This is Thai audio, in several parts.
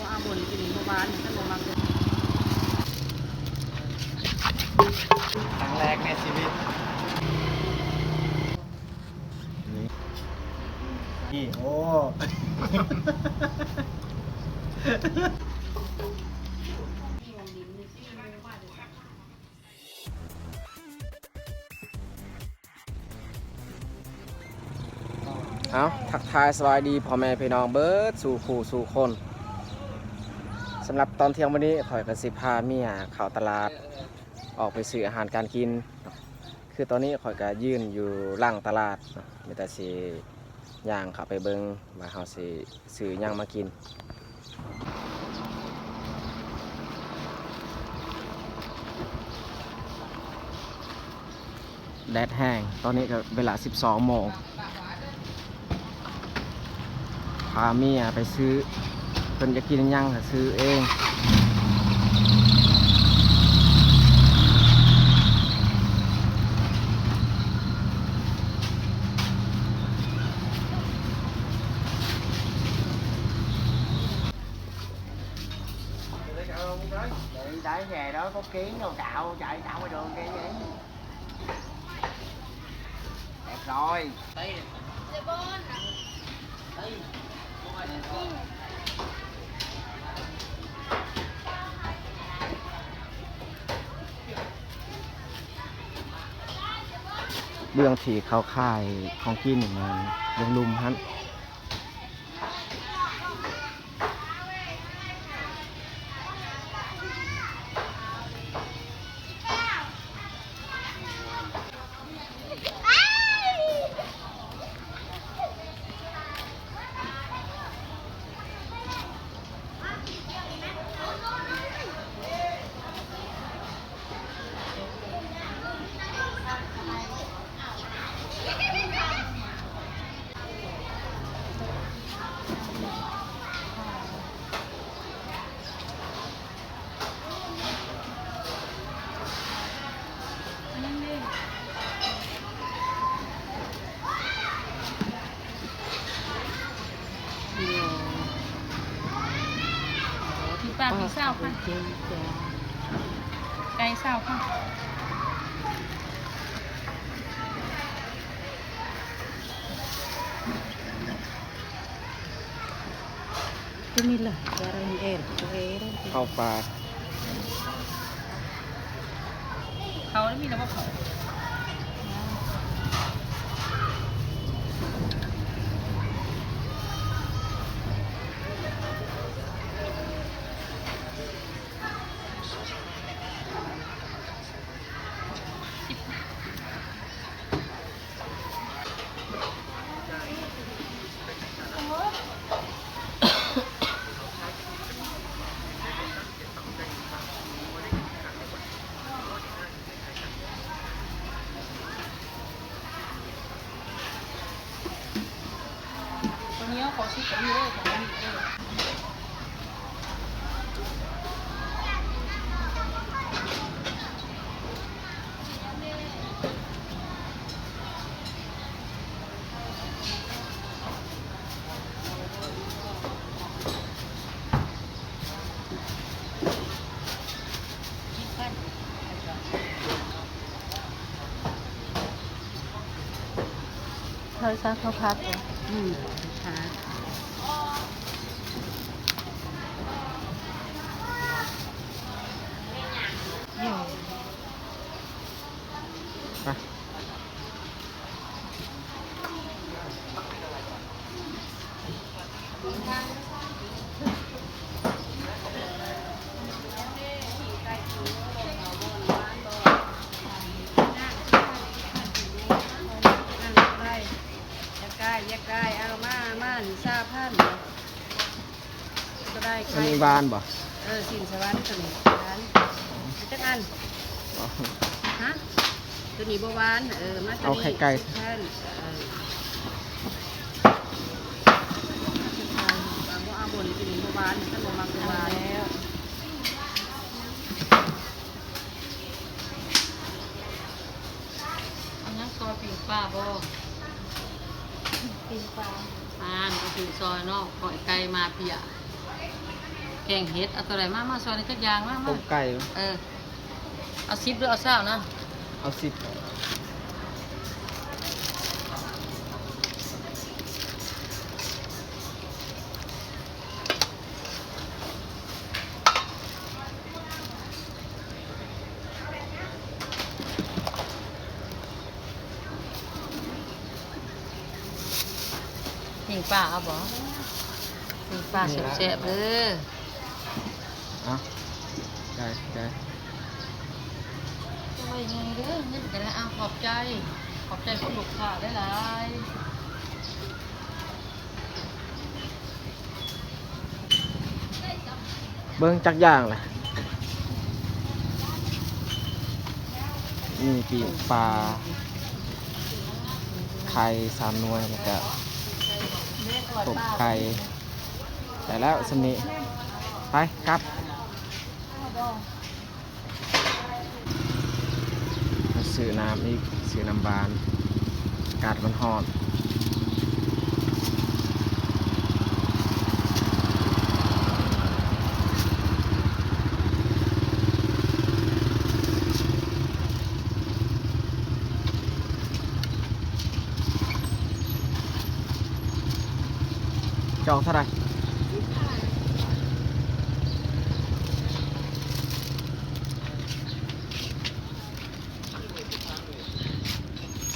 ว่าอาบนกินเมื่อวานท่านบอกมาครั้งแรกในชีวิต นี่โอ้ เอาทักทายสบายดีพ่อแม่พี่น้องเบิร์ดสู่คู่สู่คนำหรับตอนเที่ยงวันนี้ข่อยกับสิพาเมียเข้าตลาดออกไปซื้ออาหารการกิน คือตอนนี้ข่อยก็ยืนอยู่ล่างตลาดเนาะมีแต่สิย่างเข้าไปเบิงว่าเฮาสิซื้อย่างมากินแดดแห้ง ตอนนี้ก็เวลา 12 โมง พาเมียไปซื้อ เพิ่นจะกินหยังก็ซื้อเอง Đi tới về đó có kiến đâu cạo chạy cạo ngoài đường kia vậy đẹp rồi เรื่องที่เขาค่ายของกินนี่มันเรื่องลุมฮันาพี่เศร้าค่ะไก่เศร้าค่ะ Inilah cara yang air, air. เข้าปลาเขาแล้วมีแล้วว่าเขา ตัวนี้ขอชิดกับพี่เลยของพี่เออ ซักข้าพักเหรอ อืมหา ไป ได้ยักได้ยักได้เอามามาหนึ่งซาพันก็ได้ อันนี้บานบ่เออสินสวรรค์ตัวนี้ร้านจักอันอ๋อ ฮะตัวนี้บหวานเออมาตัวนี้เอาไข่ไก่สิบพันเออเอาบ่เอาบนตัวนี้บหวานท่านบอกมาบหวานแล้ว อันนั้นซอยปิ่งป้าบ่ปีนปลาอ่านก็คือซอยเนอกปล่อยไก่มาเปีย แกงเห็ดเอาตัวไหนมามาซอยในจักอยางมาต้มามไก่เออเอาซิปหรือเอาเศร้านะเอาสิบปิ่งปลาเอาบ่ปิ่งปลาแซ่บๆเลย อะได้ได้โอ้ยไงเด้อนี่กันแล้วเอาขอบใจ ขอบใจคุณลูกค้าได้หลายเบิ้งจักอย่างเลยมีปีกปลา ไข่สามหน่วยแล้วก็ตบไก่แต่แล้วสนิไปกลับมา ซื้อน้ำอีกซื้อน้ำบานอากาศมันหอนจองเท่าไหร่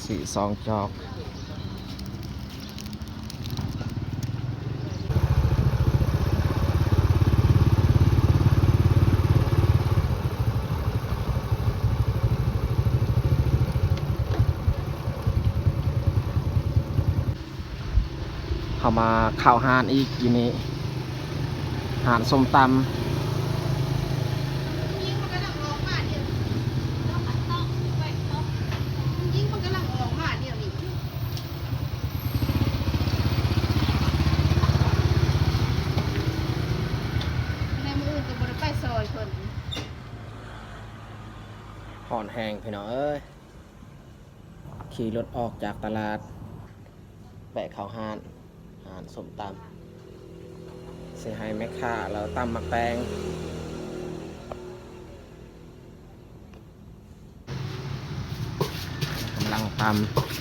สี่สองจอกเข้ามาข้าวหานอีกอยู่นี่หานส้มตำ ยิ่งมันกำลังออกมาเดี๋ยวนี้ในมืออื่นก็บ่ได้ไปซอยเพิ่น ห่อนแห้ งพี่น้องเอ้ยขี่รถออกจากตลาดแปะเขาหานหานสมตำเสียให้แม่ค้าแล้วตำมักแตงกำลังตำ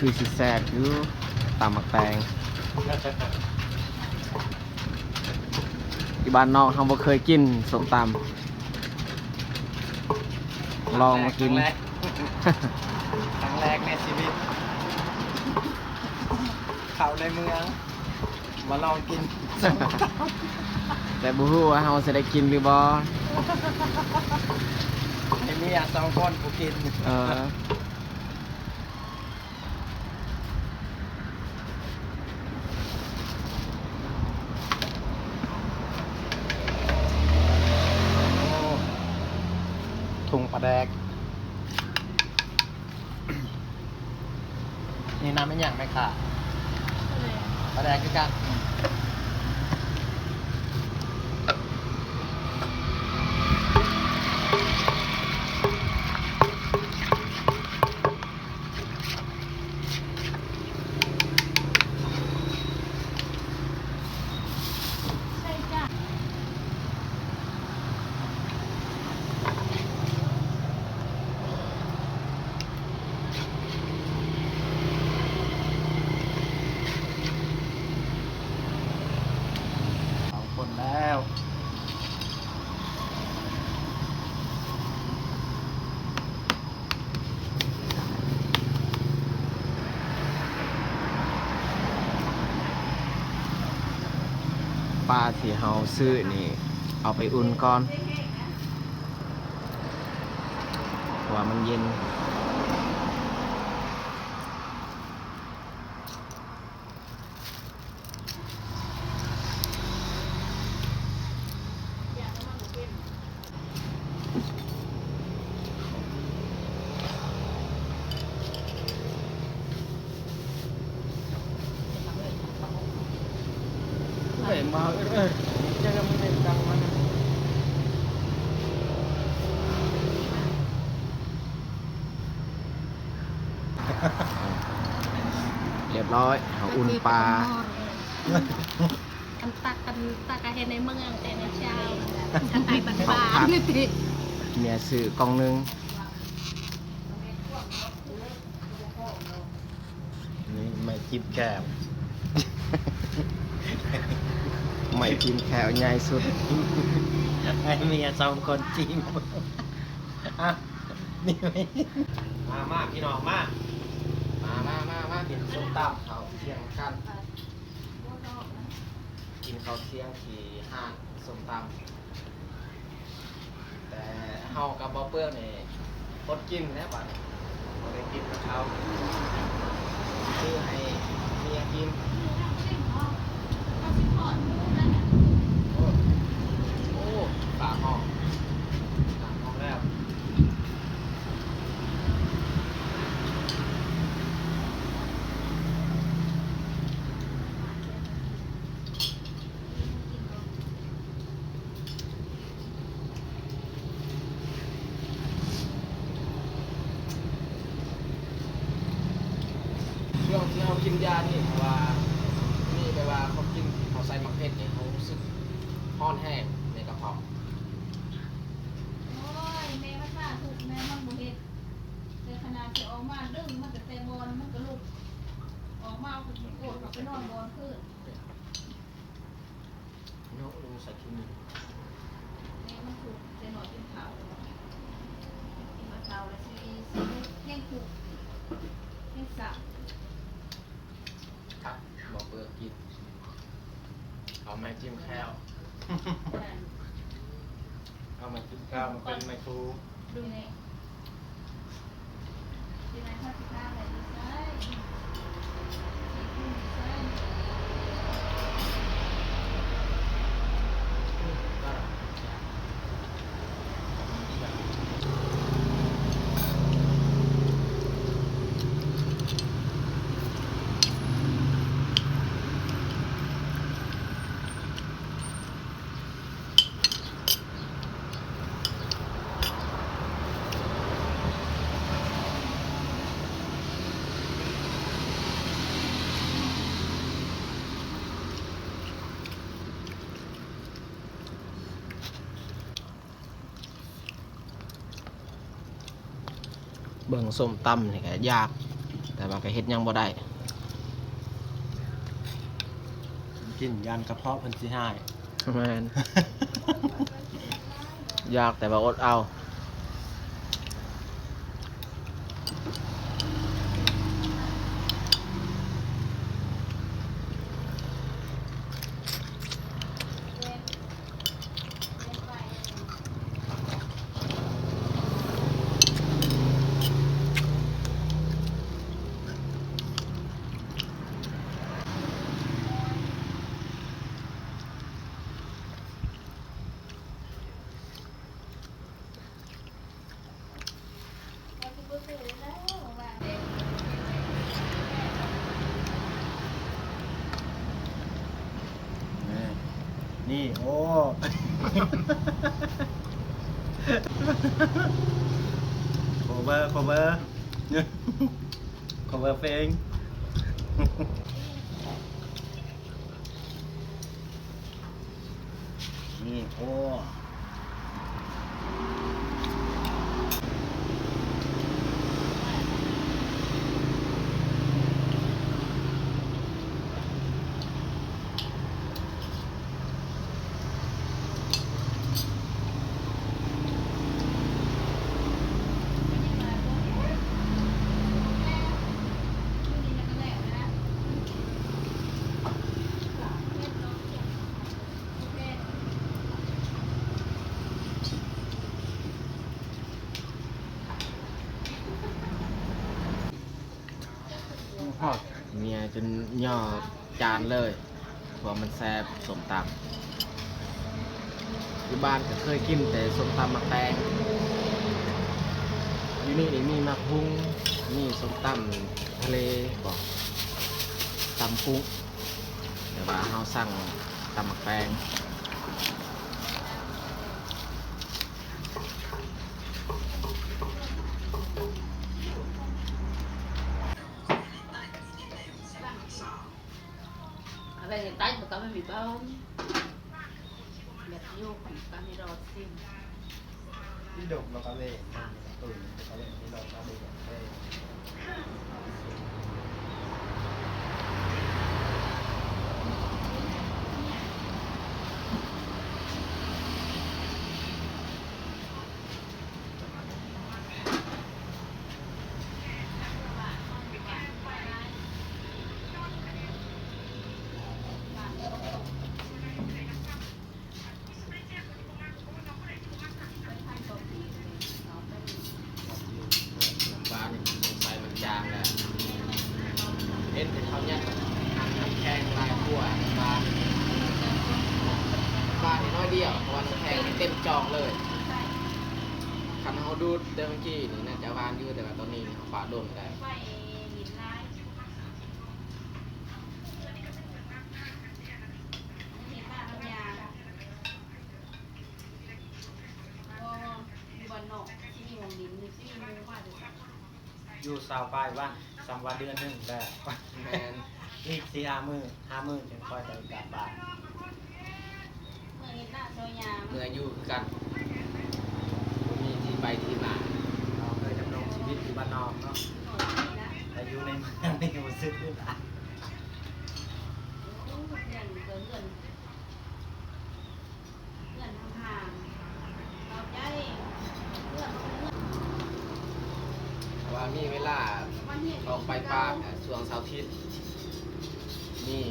คือสิแซดอยู่ตำมักแตง ที่บ้านนอกเราบ่เคยกินสมตำลองมากิน ครั้งแรกในชีวิตเขาในเมือง มาลองกิน แต่บ่ฮู้ว่าเราจะได้กินหรือบ่ไอ้เมียสองคนกูกิน เออ งปลาแดก นี่น้ำไม่หยั่งไหมค่ะปลาแดกคือกัน ที่เฮาซื้อนี่ เอาไปอุ่นก่อนว่ามันเย็น มาเออเออเจะมันเป็นดังมันเรียบร้ อยเขาอุ่นปลา กันตักกันตักกันเห็นในเมืองแต่ในเช้ากันไทยบ้านๆนี่ติเมียซื้อกล่องหนึงนี่ไม่จิบแคบไม่พิมพ์แขวใหญ่สุด ให้เมียสองคนจิ้มอะนี่ไม่มามาพี่น้องมามา มากินส้มตำเขาเที่ยงกัน กินเขาเที่ยงที่ห้างส้มตำแต่เฮากับบอเปื้อนนี่อดกินแล้วบัดบ่ได้กินกับเขาคือให้เมียกิน โอ้โอ้ฝาห้องฝาห้องแล้ว ช่วงที่เขากินยานี่เพราะว่านี่แปลว่าเขากินเขาใส่มะเขือเนี่ยเขารู้สึกห้อนแห้ง ในกระเพาะโอ้ยแม่มันมาถูกแม่มันบ่เฮ็ดแต่ขนาดที่ออกมาดึงมันก็แต่บอลมันก็ลุกออกมาก็โกรธเขาไปนอนบอลขึ้นเนาะลุงใส่ขี้มือแม่มันถูกแต่หน่อยเป็นเขากินมาเตาแล้วสิสิแห้งถูกแห้งสับครับบอกเบอร์กินเอาไม้จิ้มแค้ว เอามากินข้าวมาเป็นไมโครดูในที่ไหนข้าวสิข้าวอะไรดีใช่ที่คุณใช่ เบิ่งส้มตำนี่ก็ยาก แต่มันก็เฮ็ดหยังบ่ได้กินยันกระเพาะเพันสิห้ายแมนยากแต่ว่าอดเอา นี่โอ้โคเวอร์โคเวอร์โค เองนี่โอ้ เมีย จนย่อจานเลยเพราะมันแซ่บสมตำอยู่บ้านก็เคยกินแต่สมตำมาแตงอยู่นี่นี่มีมาพุงมีสมตำทะเลบอกตำกุ้งแต่ว่าเฮาสั่งตำมาแตงาสิ้นที่ดกเราก็เล่นตื่นเราก็เล่นที่เราก็เล่นเล่น บ้านนี่สงสัยมันจางแล้วเห็นแต่เขาเนี่ยทางน้ำแข็งลายขั้วบ้านบ้านนี่น้อยเดียวเพราะว่าน้ำแข็งนี่เต็มจองเลยคันเขาดูดเดิมเมื่อกี้นี่น่าจะวานอยู่แต่ว่าตอนนี้เขาปาโดนแล้ว ไฟหินลายเห็นบ้านน้ำยาก็อยู่บ้านนอกที่มีวงดินที่มีมูมาดู อยู่สาวปลายวันสามวันเดือนหนึ่งแต่แมนอีกสี่ห้ามือห้ามือจึงค่อยจะกลับบ้านเมื่อเห็นหน้าโซยาเมื่ออยู่คือกันบ่มีที่ไปที่มาเราเคยดำรงชีวิตอยู่บ้านนอกเนาะหน่อยนะแต่อยู่ในเมืองนี่รู้สึกอึดอัด เงินเกินเงินเงินทำห่างเราใจเพื่อนเขาเป็นเงิน แต่ว่ามีเวลา วันที่ ออกไปปากอะช่วงเสาร์อาทิตย์นี่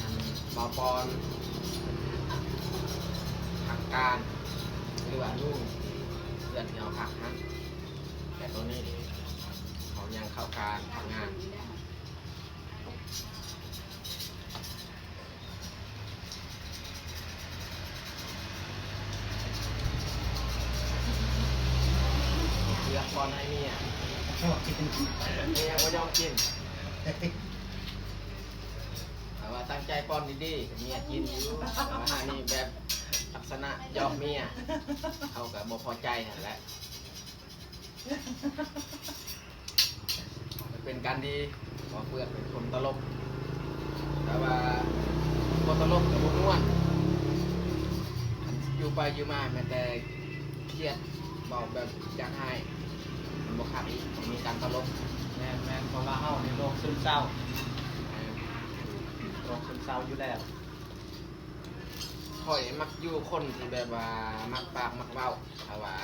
อันบอปอนผักการหรือว่านุ่งเพื่อนที่เอาผักนะแต่ตัวนี้เขายังเข้าการทำงาน เมียก็ยอมกินแต่ว่าตั้งใจป้อนดีๆเมียกินอยู่แต่ว่าหานี่แบบลักษณะยอมเมียเอากับบพอใจนั่นแหละมันเป็นการดีเพราะเพื่อนเป็นคนตลก แต่ว่าคนตลกกับบุม่วนอยู่ไปอยู่มาแม้แต่เครียดบอกแบบอยากให้ บอกขาดอีกต้องมีการตลกแมนแมนเพราะว่าเฮาในโรคซึมเศร้าโรคซึมเศร้าอยู่แล้วข่อยมักอยู่คนที่แบบว่ามักปากมักเว้าแต่ว่า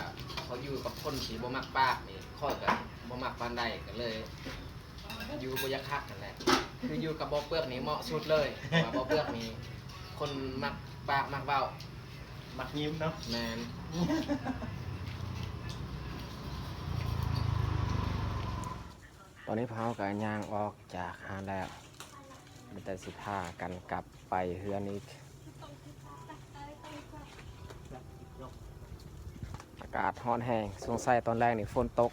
เขาอยู่กับคนที่บ่มักปากนี่ข่อยก็บ่มักปานใดก็เลย อยู่บ่อยักคักนั่นแหละคืออยู่กับบ่เปลือกนี่เหมาะสุดเลยเพราะว่าบ่เปลือกนี่คนมักปากมักเว้ามักยิ้มเนาะแมน ตอนนี้พวกเราก็ย่างออกจากหานแล้วมันแต่สิพากันกลับไปเฮือนอีกอากาศฮ้อนแห้งสงสัยตอนแรกนี่ฝนตก